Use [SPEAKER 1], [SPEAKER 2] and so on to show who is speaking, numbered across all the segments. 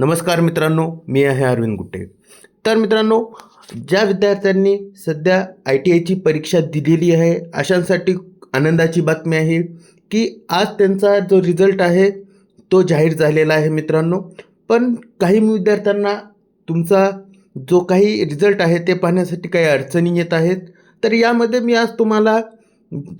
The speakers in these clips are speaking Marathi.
[SPEAKER 1] नमस्कार मित्रांनो मी आहे अरविंद गुट्टे. तर मित्रांनो ज्या विद्यार्थ्यांनी सध्या आय टी आयची परीक्षा दिलेली आहे अशांसाठी आनंदाची बातमी आहे की आज त्यांचा जो रिझल्ट आहे तो जाहीर झालेला आहे मित्रांनो. पण काही विद्यार्थ्यांना तुमचा जो काही रिझल्ट आहे ते पाहण्यासाठी काही अडचणी येत आहेत. तर यामध्ये मी आज तुम्हाला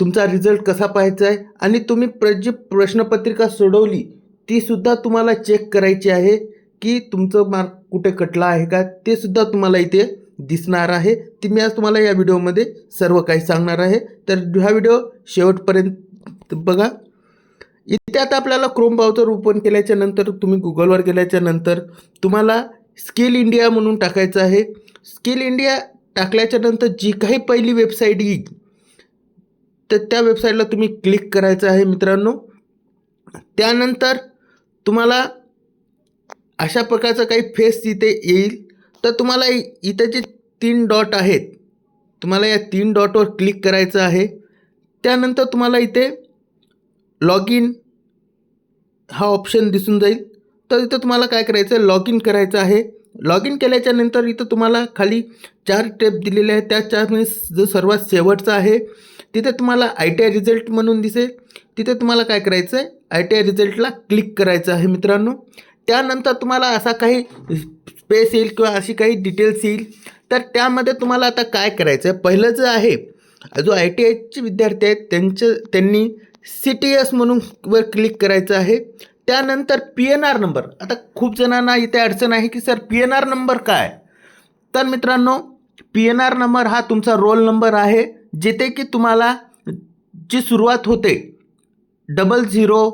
[SPEAKER 1] तुमचा रिझल्ट कसा पाहायचा आहे आणि तुम्ही प्र जी प्रश्नपत्रिका सोडवली तीसुद्धा तुम्हाला चेक करायची आहे. की तुमचं मार्क कुठे कटला आहे का ते सुद्धा तुम्हाला इथे दिसणार आहे. ती मी आज तुम्हाला या व्हिडिओमध्ये सर्व काही सांगणार आहे. तर हा व्हिडिओ शेवटपर्यंत बघा. इथे आता आपल्याला क्रोम ब्राउझर ओपन केल्याच्यानंतर तुम्ही गुगलवर गेल्याच्यानंतर तुम्हाला स्किल इंडिया म्हणून टाकायचं आहे. स्किल इंडिया टाकल्याच्या नंतर जी काही पहिली वेबसाईट येईल तर त्या वेबसाईटला तुम्ही क्लिक करायचं आहे मित्रांनो. त्यानंतर तुम्हाला अशा प्रकारचं काही फेस इथे येईल. तर तुम्हाला इथं इथे जे तीन डॉट आहेत तुम्हाला या तीन डॉटवर क्लिक करायचं आहे. त्यानंतर तुम्हाला इथे लॉग इन हा ऑप्शन दिसून जाईल. तर इथं तुम्हाला काय करायचं आहे लॉग इन करायचं आहे. लॉग इन केल्याच्यानंतर इथं तुम्हाला खाली चार स्टेप दिलेले आहेत. त्या चारमध्ये जो सर्वात शेवटचा आहे तिथे तुम्हाला आय टी आय रिझल्ट म्हणून दिसेल. तिथे तुम्हाला काय करायचं आहे आय टी आय रिझल्टला क्लिक करायचं आहे मित्रांनो. त्यानंतर तुम्हाला असा काही स्पेस येईल किंवा अशी काही डिटेल्स येईल. तर त्यामध्ये तुम्हाला आता काय करायचं आहे पहिलं जे आहे जो आय टी आयचे विद्यार्थी आहेत त्यांचं त्यांनी सी टी एस म्हणून वर क्लिक करायचं आहे. त्यानंतर पी एन आर नंबर आता खूप जणांना इथे अडचण आहे की sir P N R number काय? तर मित्रांनो पी एन आर नंबर हा तुमचा रोल नंबर आहे जिथे की तुम्हाला जी सुरुवात होते डबल झिरो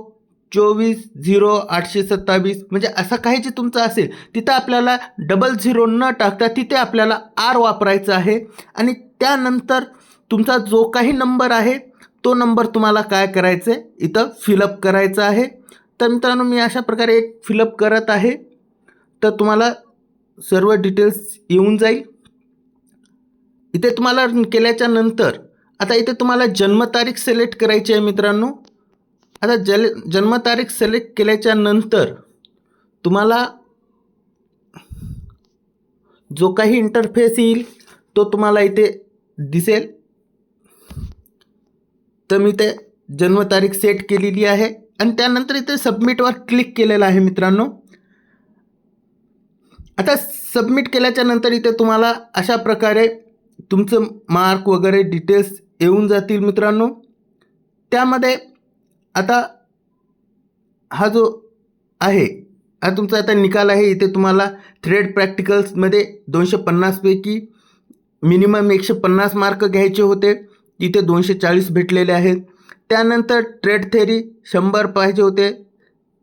[SPEAKER 1] चोवीस झिरो आठशे सत्तावीस म्हणजे असं काही जे तुमचं असेल तिथं आपल्याला डबल झिरो न टाकता तिथे आपल्याला आर वापरायचं आहे. आणि त्यानंतर तुमचा जो काही नंबर आहे तो नंबर तुम्हाला काय करायचं आहे? इथं फिलअप करायचा आहे. तर मित्रांनो मी अशा प्रकारे एक फिलअप करत आहे. तर तुम्हाला सर्व डिटेल्स येऊन जाईल. इथे तुम्हाला केल्याच्यानंतर आता इथे तुम्हाला जन्मतारीख सिलेक्ट करायची आहे मित्रांनो. आता जल जन्मतारीख सिलेक्ट केल्याच्यानंतर तुम्हाला जो काही इंटरफेस येईल तो तुम्हाला इथे दिसेल. तर मी ते जन्मतारीख सेट केलेली आहे. आणि त्यानंतर इथे सबमिटवर क्लिक केलेलं आहे मित्रांनो. आता सबमिट केल्याच्यानंतर इथे तुम्हाला अशा प्रकारे तुमचं मार्क वगैरे डिटेल्स येऊन जातील मित्रांनो. त्यामध्ये आता हा जो आहे हा तुमचा आता निकाल आहे इथे तुम्हाला थ्रेड प्रॅक्टिकल्समध्ये दोनशे पन्नासपैकी मिनिमम एकशे पन्नास मार्क घ्यायचे होते. इथे दोनशे चाळीस भेटलेले आहेत. त्यानंतर ट्रेड थेरी शंभर पाहिजे होते.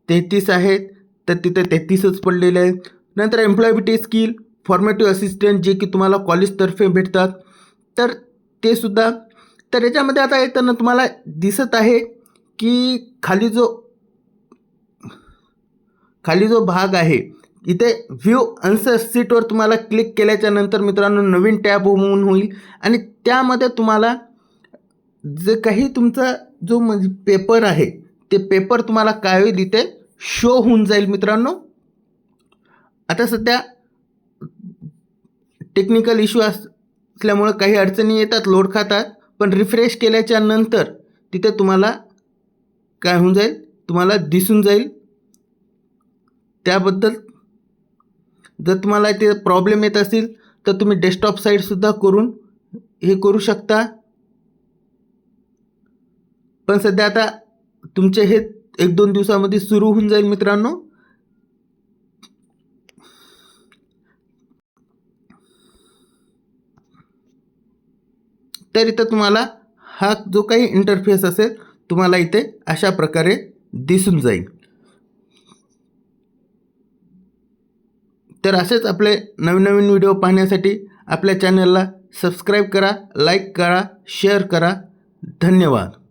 [SPEAKER 1] तेहतीस आहेत. तर तिथे तेहतीसच पडलेले आहेत. नंतर एम्प्लॉयबिलिटी स्किल फॉर्मेटिव्ह असिस्टंट जे की तुम्हाला कॉलेजतर्फे भेटतात. तर ते सुद्धा तर याच्यामध्ये आता येताना तुम्हाला दिसत आहे की खाली जो खाली जो भाग आहे इथे व्ह्यू अन्सर सीटवर तुम्हाला क्लिक केल्याच्यानंतर मित्रांनो नवीन टॅब होऊन होईल. आणि त्यामध्ये तुम्हाला जे काही तुमचा जो म्हणजे पेपर आहे ते पेपर तुम्हाला काय होईल इथे शो होऊन जाईल मित्रांनो. आता सध्या टेक्निकल इश्यू असल्यामुळं काही अडचणी येतात लोड खातात. पण रिफ्रेश केल्याच्यानंतर तिथे तुम्हाला काय होऊन जाईल? तुम्हाला दिसून जाईल. त्याबद्दल जर तुम्हाला ते प्रॉब्लेम येत असतील तर तुम्ही डेस्कटॉप साईडसुद्धा करून हे करू शकता. पण सध्या आता तुमचे हे एक दोन दिवसामध्ये सुरू होऊन जाईल मित्रांनो. तर इथं तुम्हाला हा जो काही इंटरफेस असेल तुम्हाला इथे अशा प्रकारे दिसून जाईल. तर असेच आपले नवीन नवीन व्हिडिओ पाहण्यासाठी आपल्या चॅनलला सबस्क्राईब करा लाईक करा शेअर करा. धन्यवाद.